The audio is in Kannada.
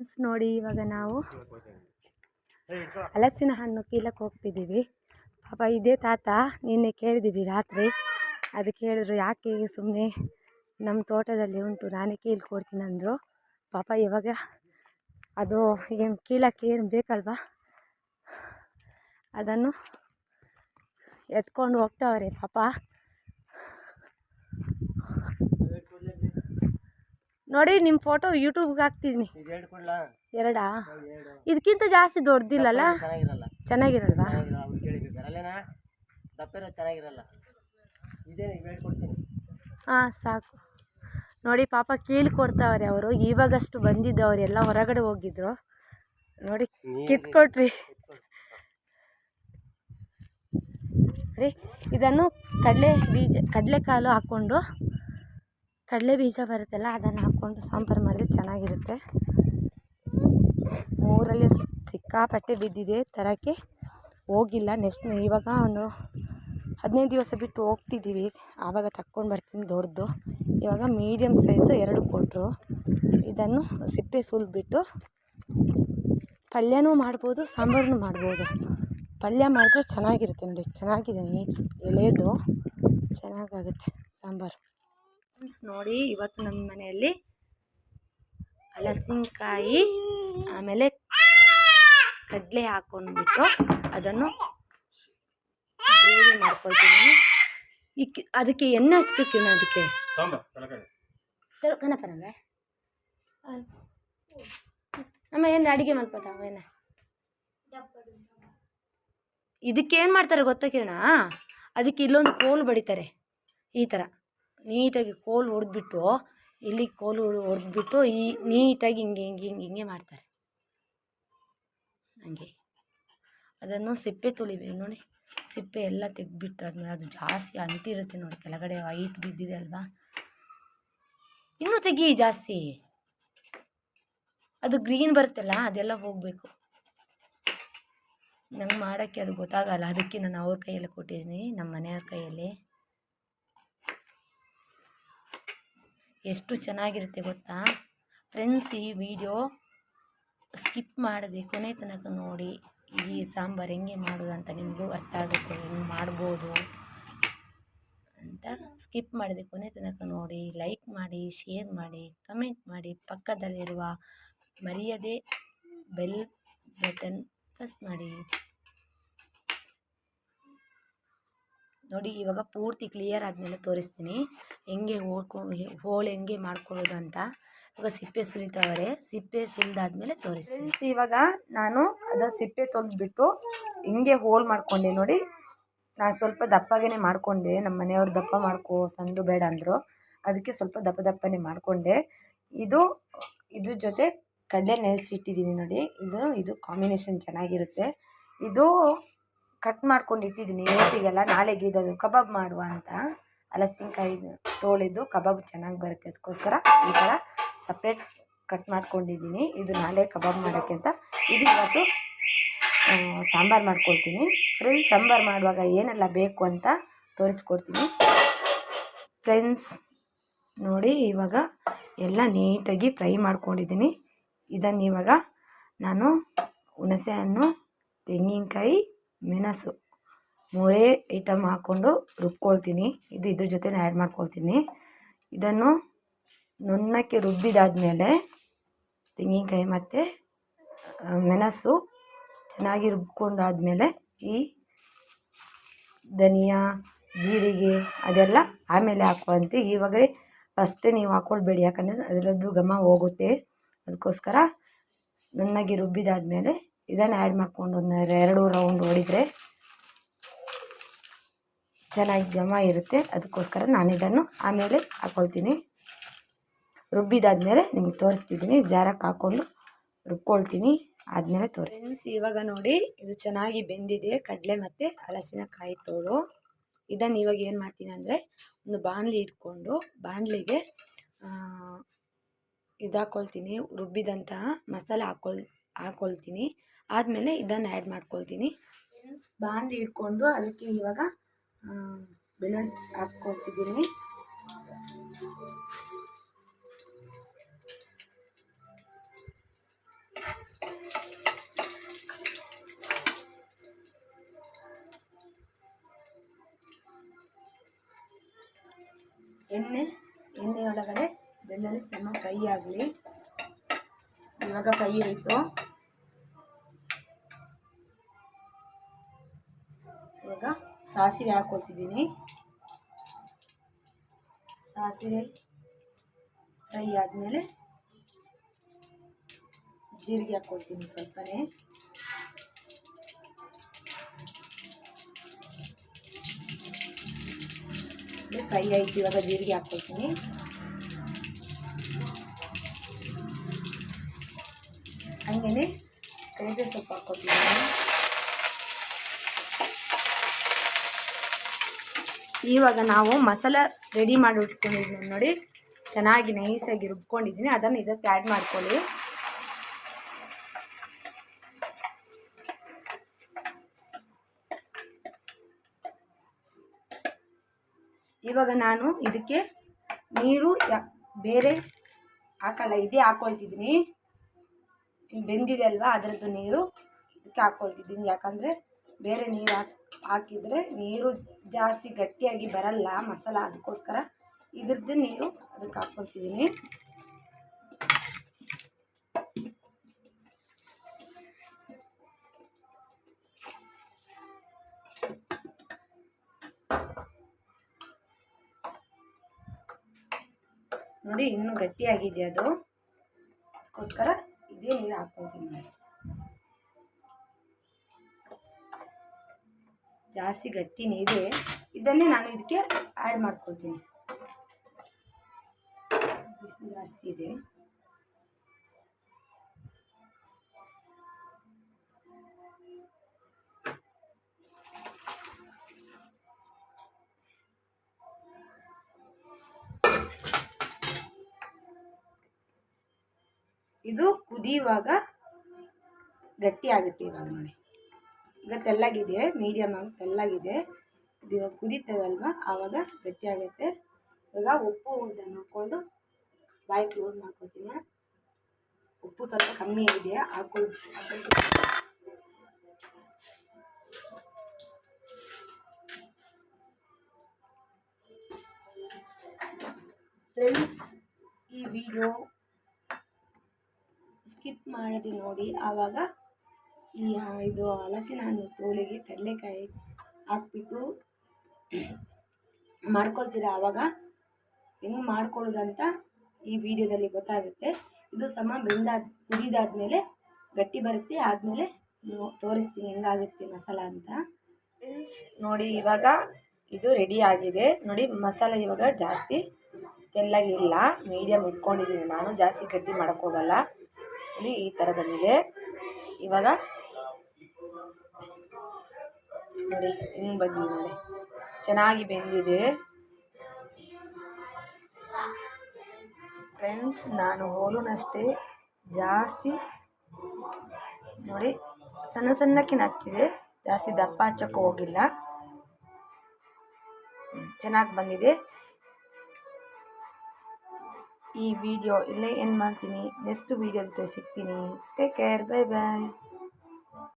ಫ್ರೆಂಡ್ಸ್ ನೋಡಿ ಇವಾಗ ನಾವು ಹಲಸಿನ ಹಣ್ಣು ಕೀಳಕ್ಕೆ ಹೋಗ್ತಿದ್ದೀವಿ. ಪಾಪ ಇದೇ ತಾತ ನಿನ್ನೆ ಕೇಳಿದ್ದೀವಿ ರಾತ್ರಿ. ಅದಕ್ಕೆ ಹೇಳಿದ್ರು ಯಾಕೆ ಸುಮ್ಮನೆ ನಮ್ಮ ತೋಟದಲ್ಲಿ ಉಂಟು ನಾನೇ ಕೀಳ್ಕೊಡ್ತೀನಿ ಅಂದರು. ಪಾಪ ಇವಾಗ ಅದು ಏನು ಕೀಳಕ್ಕೆ ಏನು ಬೇಕಲ್ವಾ? ಅದನ್ನು ಎತ್ಕೊಂಡು ಹೋಗ್ತಾವ್ರೆ ಪಾಪ. ನೋಡಿ ನಿಮ್ಮ ಫೋಟೋ ಯೂಟ್ಯೂಬ್ಗೆ ಹಾಕ್ತಿದ್ದೀನಿ ಎರಡು? ಇದಕ್ಕಿಂತ ಜಾಸ್ತಿ ದೊಡ್ಡದಿಲ್ಲಲ್ಲ ಚೆನ್ನಾಗಿರಲ್ವಾ? ಹಾಂ ಸಾಕು. ನೋಡಿ ಪಾಪ ಕೀಳು ಕೊಡ್ತಾವ್ರೆ ಅವರು. ಇವಾಗಷ್ಟು ಬಂದಿದ್ದು ಅವರೆಲ್ಲ ಹೊರಗಡೆ ಹೋಗಿದ್ರು. ನೋಡಿ ಕಿತ್ಕೊಟ್ರಿ ರೀ ಇದನ್ನು ಕಡಲೆ ಬೀಜ ಕಡಲೆಕಾಳು ಹಾಕ್ಕೊಂಡು ಕಡಲೆ ಬೀಜ ಬರುತ್ತಲ್ಲ, ಅದನ್ನು ಹಾಕ್ಕೊಂಡು ಸಾಂಬಾರು ಮಾಡಿದ್ರೆ ಚೆನ್ನಾಗಿರುತ್ತೆ. ಊರಲ್ಲಿ ಸಿಕ್ಕಾಪಟ್ಟೆ ಬಿದ್ದಿದೆ, ತರೋಕ್ಕೆ ಹೋಗಿಲ್ಲ. ನೆಕ್ಸ್ಟ್ ಇವಾಗ ಒಂದು ಹದಿನೈದು ದಿವಸ ಬಿಟ್ಟು ಹೋಗ್ತಿದ್ದೀವಿ. ಆವಾಗ ತಕ್ಕೊಂಡು ಬರ್ತೀನಿ ದೊಡ್ಡದು. ಇವಾಗ ಮೀಡಿಯಮ್ ಸೈಜು ಎರಡು ಕೊಟ್ಟರು ಇದನ್ನು ಸಿಪ್ಪೆ ಸುಲಿದ್ಬಿಟ್ಟು ಪಲ್ಯನೂ ಮಾಡ್ಬೋದು, ಸಾಂಬಾರನ್ನು ಮಾಡ್ಬೋದು. ಪಲ್ಯ ಮಾಡಿದ್ರೆ ಚೆನ್ನಾಗಿರುತ್ತೆ ನೋಡಿ. ಚೆನ್ನಾಗಿದೆ ಎಲೆದು ಚೆನ್ನಾಗಾಗುತ್ತೆ ಸಾಂಬಾರು. ಫ್ರೆಂಡ್ಸ್ ನೋಡಿ ಇವತ್ತು ನಮ್ಮ ಮನೆಯಲ್ಲಿ ಹಲಸಿನಕಾಯಿ ಆಮೇಲೆ ಕಡಲೆ ಹಾಕೊಂಡ್ಬಿಟ್ಟು ಅದನ್ನು ಗ್ರೇವಿ ಮಾಡ್ಕೊಳ್ತೀನಿ. ಈ ಅದಕ್ಕೆ ಎಣ್ಣೆ ಹಚ್ಬೇಕು ಅದಕ್ಕೆ. ಕನಪನವೇ ನಮ್ಮ ಏನು ಅಡುಗೆ ಮಲ್ಪತಾವೇನ ಇದಕ್ಕೆ ಏನು ಮಾಡ್ತಾರೆ ಗೊತ್ತಾ ಕಿರಣ? ಅದಕ್ಕೆ ಇಲ್ಲೊಂದು ಕೋಲು ಬಡಿತಾರೆ. ಈ ಥರ ನೀಟಾಗಿ ಕೋಲು ಹೊಡೆದ್ಬಿಟ್ಟು ಇಲ್ಲಿ ಕೋಲು ಹೊಡೆದ್ಬಿಟ್ಟು ಈ ನೀಟಾಗಿ ಹಿಂಗೆ ಹಿಂಗೆ ಹಿಂಗೆ ಹಿಂಗೆ ಮಾಡ್ತಾರೆ. ಹಂಗೆ. ಅದನ್ನು ಸಿಪ್ಪೆ ತುಳಿಬೇಕು ನೋಡಿ. ಸಿಪ್ಪೆ ಎಲ್ಲ ತೆಗೆದ್ಬಿಟ್ಟು ಆದ್ಮೇಲೆ ಅದು ಜಾಸ್ತಿ ಅಂಟಿರುತ್ತೆ ನೋಡಿ. ಕೆಳಗಡೆ ವೈಟ್ ಬಿದ್ದಿದೆ ಅಲ್ವಾ? ಇನ್ನೂ ತೆಗಿ ಜಾಸ್ತಿ. ಅದು ಗ್ರೀನ್ ಬರುತ್ತಲ್ಲ, ಅದೆಲ್ಲ ಹೋಗಬೇಕು. ನಂಗೆ ಮಾಡೋಕ್ಕೆ ಅದು ಗೊತ್ತಾಗಲ್ಲ. ಅದಕ್ಕೆ ನಾನು ಅವ್ರ ಕೈಯಲ್ಲಿ ಕೊಟ್ಟಿದ್ದೀನಿ, ನಮ್ಮ ಮನೆಯವ್ರ ಕೈಯಲ್ಲಿ. ಎಷ್ಟು ಚೆನ್ನಾಗಿರುತ್ತೆ ಗೊತ್ತಾ? ಫ್ರೆಂಡ್ಸ್ ಈ ವಿಡಿಯೋ ಸ್ಕಿಪ್ ಮಾಡದೆ ಕೊನೆ ತನಕ ನೋಡಿ ಈ ಸಾಂಬಾರು ಹೆಂಗೆ ಮಾಡೋದು ಅಂತ ನಿಮಗೂ ಅರ್ಥ ಆಗುತ್ತೆ, ಹೆಂಗೆ ಮಾಡ್ಬೋದು ಅಂತ ಸ್ಕಿಪ್ ಮಾಡಿದೆ ಕೊನೆ ತನಕ ನೋಡಿ ಲೈಕ್ ಮಾಡಿ ಶೇರ್ ಮಾಡಿ ಕಮೆಂಟ್ ಮಾಡಿ, ಪಕ್ಕದಲ್ಲಿರುವ ಮರೆಯದೆ ಬೆಲ್ ಬಟನ್ ಪ್ರೆಸ್ ಮಾಡಿ. ನೋಡಿ, ಇವಾಗ ಪೂರ್ತಿ ಕ್ಲಿಯರ್ ಆದಮೇಲೆ ತೋರಿಸ್ತೀನಿ. ಹೆಂಗೆ ಹೋಳ್ಕೊ ಹೋಳು ಹೆಂಗೆ ಮಾಡ್ಕೊಳ್ಳೋದು ಅಂತ. ಇವಾಗ ಸಿಪ್ಪೆ ಸುಲಿತಾವ್ರೆ, ಸಿಪ್ಪೆ ಸುಲಿದಾದ್ಮೇಲೆ ತೋರಿಸ್ತೀನಿ. ಇವಾಗ ನಾನು ಅದ ಸಿಪ್ಪೆ ತೊಳೆದ್ಬಿಟ್ಟು ಹಿಂಗೆ ಹೋಲ್ ಮಾಡ್ಕೊಂಡೆ ನೋಡಿ. ನಾನು ಸ್ವಲ್ಪ ದಪ್ಪಗೇ ಮಾಡಿಕೊಂಡೆ. ನಮ್ಮ ಮನೆಯವ್ರು ದಪ್ಪ ಮಾಡ್ಕೊ ಸಂದು ಬೇಡ ಅಂದರು. ಅದಕ್ಕೆ ಸ್ವಲ್ಪ ದಪ್ಪ ದಪ್ಪನೇ ಮಾಡಿಕೊಂಡೆ. ಇದು, ಇದ್ರ ಜೊತೆ ಕಡಲೆ ನೆಲೆಸಿಟ್ಟಿದ್ದೀನಿ ನೋಡಿ. ಇದು ಇದು ಕಾಂಬಿನೇಷನ್ ಚೆನ್ನಾಗಿರುತ್ತೆ. ಇದು ಕಟ್ ಮಾಡ್ಕೊಂಡು ಇಟ್ಟಿದ್ದೀನಿ ಇವತ್ತಿಗೆಲ್ಲ ನಾಳೆಗೆ ಇದ್ದು ಕಬಾಬ್ ಮಾಡುವ ಅಂತ. ಹಲಸಿನ್ಕಾಯಿ ತೋಳಿದ್ದು ಕಬಾಬ್ ಚೆನ್ನಾಗಿ ಬರುತ್ತೆ ಅದಕ್ಕೋಸ್ಕರ ಈ ಥರ ಸಪ್ರೇಟ್ ಕಟ್ ಮಾಡ್ಕೊಂಡಿದ್ದೀನಿ. ಇದು ನಾಳೆ ಕಬಾಬ್ ಮಾಡೋಕ್ಕೆ ಅಂತ. ಇದು ಇವತ್ತು ಸಾಂಬಾರು ಮಾಡ್ಕೊಳ್ತೀನಿ. ಫ್ರೆಂಡ್ಸ್ ಸಾಂಬಾರು ಮಾಡುವಾಗ ಏನೆಲ್ಲ ಬೇಕು ಅಂತ ತೋರಿಸ್ಕೊಡ್ತೀನಿ. ಫ್ರೆಂಡ್ಸ್ ನೋಡಿ ಇವಾಗ ಎಲ್ಲ ನೀಟಾಗಿ ಫ್ರೈ ಮಾಡ್ಕೊಂಡಿದ್ದೀನಿ. ಇದನ್ನು ಇವಾಗ ನಾನು ಹುಣಸೆ ಹಣ್ಣು ತೆಂಗಿನಕಾಯಿ ಮೆಣಸು. ಮೂರೇ ಐಟಮ್ ಹಾಕ್ಕೊಂಡು ರುಬ್ಕೊಳ್ತೀನಿ. ಇದು ಇದ್ರ ಜೊತೆ ಆ್ಯಡ್ ಮಾಡ್ಕೊಳ್ತೀನಿ. ಇದನ್ನು ನುಣ್ಣಕ್ಕೆ ರುಬ್ಬಿದಾದಮೇಲೆ ತೆಂಗಿನಕಾಯಿ ಮತ್ತು ಮೆಣಸು ಚೆನ್ನಾಗಿ ರುಬ್ಕೊಂಡಾದಮೇಲೆ ಈ ಧನಿಯಾ, ಜೀರಿಗೆ ಅದೆಲ್ಲ ಆಮೇಲೆ ಹಾಕುವಂತೆ. ಇವಾಗಲೇ ಫಸ್ಟೇ ನೀವು ಹಾಕ್ಕೊಳ್ಬೇಡಿ ಯಾಕಂದರೆ ಅದರದ್ದು ಘಮ ಹೋಗುತ್ತೆ. ಅದಕ್ಕೋಸ್ಕರ ನುಣ್ಣಗೆ ರುಬ್ಬಿದಾದಮೇಲೆ ಇದನ್ನು ಆ್ಯಡ್ ಮಾಡ್ಕೊಂಡು ಒಂದು ಎರಡು ರೌಂಡ್ ಹೊಡಿದ್ರೆ ಚೆನ್ನಾಗಿ ಘಮ ಇರುತ್ತೆ. ಅದಕ್ಕೋಸ್ಕರ ನಾನು ಇದನ್ನು ಆಮೇಲೆ ಹಾಕ್ಕೊಳ್ತೀನಿ ರುಬ್ಬಿದಾದ್ಮೇಲೆ ನಿಮ್ಗೆ ತೋರಿಸ್ತಿದ್ದೀನಿ. ಜಾರಕ್ಕೆ ಹಾಕ್ಕೊಂಡು ರುಬ್ಕೊಳ್ತೀನಿ. ಆದಮೇಲೆ ತೋರಿಸ್ತೀನಿ. ಇವಾಗ ನೋಡಿ, ಇದು ಚೆನ್ನಾಗಿ ಬೆಂದಿದೆ. ಕಡಲೆ ಮತ್ತು ಹಲಸಿನಕಾಯಿ ತೋಳು. ಇದನ್ನು ಇವಾಗ ಏನು ಮಾಡ್ತೀನಿ ಅಂದರೆ ಒಂದು ಬಾಣಲಿ ಇಟ್ಕೊಂಡು ಬಾಣಲಿಗೆ ಇದು ಹಾಕ್ಕೊಳ್ತೀನಿ ರುಬ್ಬಿದಂತಹ ಮಸಾಲೆ ಹಾಕೊಳ್ ಹಾಕ್ಕೊಳ್ತೀನಿ ಆದಮೇಲೆ ಇದನ್ನು ಆ್ಯಡ್ ಮಾಡ್ಕೊಳ್ತೀನಿ. ಬಾಂಡ್ ಇಟ್ಕೊಂಡು ಅದಕ್ಕೆ ಇವಾಗ ಬೆಳ್ಳುಳ್ಳಿ ಹಾಕ್ಕೊಳ್ತಿದ್ದೀನಿ. ಎಣ್ಣೆ ಎಣ್ಣೆ ಒಳಗಡೆ ಬೆಳ್ಳುಳ್ಳಿ ಚೆನ್ನಾಗಿ ಫ್ರೈ ಆಗಲಿ. ಇವಾಗ ಫ್ರೈ ಆಯಿತು. ಸಾಸಿವೆ ಹಾಕೊಳ್ತಿದ್ದೀನಿ. ಸಾಸಿವೆ ಫ್ರೈ ಆದಮೇಲೆ ಜೀರಿಗೆ ಹಾಕ್ಕೊಳ್ತೀನಿ ಸ್ವಲ್ಪನೇ. ಫ್ರೈ ಆಯ್ತು, ಇವಾಗ ಜೀರಿಗೆ ಹಾಕ್ಕೊಳ್ತೀನಿ ಹಾಗೆಯೇ ಕರಿಬೇವು ಸೊಪ್ಪು ಹಾಕ್ಕೊಳ್ತಿದ್ದೀನಿ ಇವಾಗ ನಾವು ಮಸಾಲ ರೆಡಿ ಮಾಡಿ ಇಟ್ಕೊಂಡಿದ್ದೀನಿ ನೋಡಿ. ಚೆನ್ನಾಗಿ ನೈಸಾಗಿ ರುಬ್ಕೊಂಡಿದ್ದೀನಿ ಅದನ್ನು ಇದಕ್ಕೆ ಆ್ಯಡ್ ಮಾಡ್ಕೊಳ್ಳಿ. ಇವಾಗ ನಾನು ಇದಕ್ಕೆ ನೀರು ಬೇರೆ ಹಾಕಲ್ಲ, ಇದೇ ಹಾಕೊಳ್ತಿದ್ದೀನಿ ಬೆಂದಿದೆ ಅಲ್ವಾ, ಅದರದ್ದು ನೀರು. ಇದಕ್ಕೆ ಹಾಕ್ಕೊಳ್ತಿದ್ದೀನಿ ಯಾಕಂದರೆ ಬೇರೆ ನೀರು ಹಾಕಿ, ಹಾಕಿದರೆ ನೀರು ಜಾಸ್ತಿ ಗಟ್ಟಿಯಾಗಿ ಬರಲ್ಲ ಮಸಾಲ ಅದಕ್ಕೋಸ್ಕರ. ಇದ್ರದ್ದು ನೀರು ಅದಕ್ಕೆ ಹಾಕ್ಕೊಳ್ತಿದ್ದೀನಿ. ನೋಡಿ, ಇನ್ನೂ ಗಟ್ಟಿಯಾಗಿದೆ ಅದು. ಅದಕ್ಕೋಸ್ಕರ ಇದೇ ನೀರು ಹಾಕ್ಕೊಳ್ತೀನಿ. ಜಾಸ್ತಿ ಗಟ್ಟಿನೇ ಇದೆ. ಇದನ್ನೇ ನಾನು ಇದಕ್ಕೆ ಆ್ಯಡ್ ಮಾಡ್ಕೊಳ್ತೀನಿ. ಬಿಸಿ ಜಾಸ್ತಿ ಇದೆ. ಇದು ಕುದಿಯುವಾಗ ಗಟ್ಟಿ ಆಗುತ್ತೆ ಇವಾಗ ನೋಡಿ. ಈಗ ತೆಳ್ಳಗಿದೆ ಮೀಡಿಯಮ್ ಆಗಿ ತೆಳ್ಳಗಿದೆ. ಇದು ಇವಾಗ ಕುದೀತದಲ್ವ? ಆವಾಗ ಗಟ್ಟಿಯಾಗುತ್ತೆ ಇವಾಗ ಉಪ್ಪು ಇದನ್ನು ಹಾಕ್ಕೊಂಡು ಬಾಯಿ ಕ್ಲೋಸ್ ಮಾಡ್ಕೊತೀನಿ ಉಪ್ಪು ಸ್ವಲ್ಪ ಕಮ್ಮಿ ಇದೆ ಹಾಕೊಳ್ತೀನಿ ಫ್ರೆಂಡ್ಸ್ ಈ ವಿಡಿಯೋ ಸ್ಕಿಪ್ ಮಾಡದೆ ನೋಡಿ. ಆವಾಗ ಈ ಇದು ಹಲಸಿನ ಹಣ್ಣು ತೋಳಿಗೆ ಕಡಲೆಕಾಯಿ ಹಾಕ್ಬಿಟ್ಟು ಮಾಡ್ಕೊಳ್ತೀರ ಆವಾಗ ಹೆಂಗೆ ಮಾಡ್ಕೊಳ್ಳೋದಂತ ಈ ವಿಡಿಯೋದಲ್ಲಿ ಗೊತ್ತಾಗುತ್ತೆ. ಇದು ಸಮ ಬೆಂದಾದ ಕುದಿದಾದ್ಮೇಲೆ ಗಟ್ಟಿ ಬರುತ್ತೆ. ಆದಮೇಲೆ ತೋರಿಸ್ತೀನಿ ಹೆಂಗಾಗುತ್ತೆ ಮಸಾಲ ಅಂತ. ನೋಡಿ ಇವಾಗ ಇದು ರೆಡಿ ಆಗಿದೆ. ನೋಡಿ ಮಸಾಲೆ ಇವಾಗ ಜಾಸ್ತಿ ತೆಳ್ಳಗಿಲ್ಲ ಮೀಡಿಯಮ್ ಇಟ್ಕೊಂಡಿದ್ದೀನಿ ನಾನು. ಜಾಸ್ತಿ ಗಟ್ಟಿ ಮಾಡೋಕ್ಕೋಗಲ್ಲ ನೋಡಿ ಈ ಥರ ಬಂದಿದೆ. ಇವಾಗ ನೋಡಿ, ಹಿಂಗೆ ಬಂದಿದೆ ನೋಡಿ. ಚೆನ್ನಾಗಿ ಬೆಂದಿದೆ. ಫ್ರೆಂಡ್ಸ್ ನಾನು ಹೋಲುನಷ್ಟೇ ಜಾಸ್ತಿ ನೋಡಿ, ಸಣ್ಣ ಸಣ್ಣಕ್ಕೆ ನಚ್ಚಿದೆ. ಜಾಸ್ತಿ ದಪ್ಪ ಹಚ್ಚಕ್ಕೆ ಹೋಗಿಲ್ಲ. ಚೆನ್ನಾಗಿ ಬಂದಿದೆ. ಈ ವಿಡಿಯೋ ಇಲ್ಲೇ ಏನು ಮಾಡ್ತೀನಿ. ನೆಕ್ಸ್ಟ್ ವಿಡಿಯೋ ಜೊತೆ ಸಿಗ್ತೀನಿ. Take care bye bye